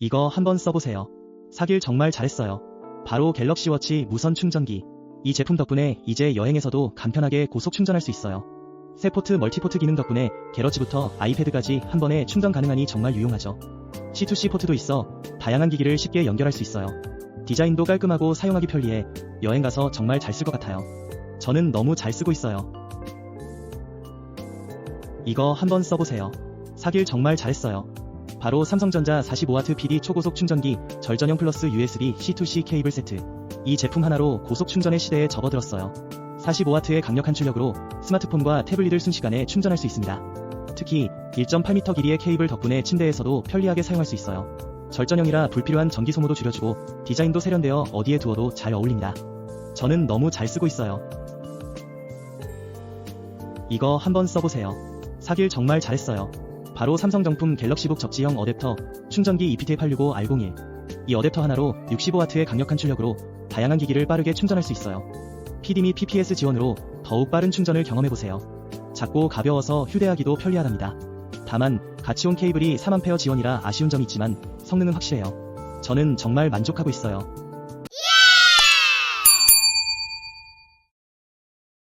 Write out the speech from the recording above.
이거 한번 써보세요. 사길 정말 잘했어요. 바로 갤럭시 워치 무선 충전기. 이 제품 덕분에 이제 여행에서도 간편하게 고속 충전할 수 있어요. 새 포트 멀티포트 기능 덕분에 갤럭시부터 아이패드까지 한 번에 충전 가능하니 정말 유용하죠. C2C 포트도 있어 다양한 기기를 쉽게 연결할 수 있어요. 디자인도 깔끔하고 사용하기 편리해 여행 가서 정말 잘 쓸 것 같아요. 저는 너무 잘 쓰고 있어요. 이거 한번 써보세요. 사길 정말 잘했어요. 바로 삼성전자 45W PD 초고속 충전기 절전형 플러스 USB C2C 케이블 세트. 이 제품 하나로 고속 충전의 시대에 접어들었어요. 45W의 강력한 출력으로 스마트폰과 태블릿을 순식간에 충전할 수 있습니다. 특히 1.8m 길이의 케이블 덕분에 침대에서도 편리하게 사용할 수 있어요. 절전형이라 불필요한 전기 소모도 줄여주고 디자인도 세련되어 어디에 두어도 잘 어울립니다. 저는 너무 잘 쓰고 있어요. 이거 한번 써보세요. 사길 정말 잘했어요. 바로 삼성 정품 갤럭시북 접지형 어댑터 충전기 EPT865R01. 이 어댑터 하나로 65W의 강력한 출력으로 다양한 기기를 빠르게 충전할 수 있어요. PD 및 PPS 지원으로 더욱 빠른 충전을 경험해보세요. 작고 가벼워서 휴대하기도 편리하답니다. 다만 같이 온 케이블이 3A 지원이라 아쉬운 점이 있지만 성능은 확실해요. 저는 정말 만족하고 있어요.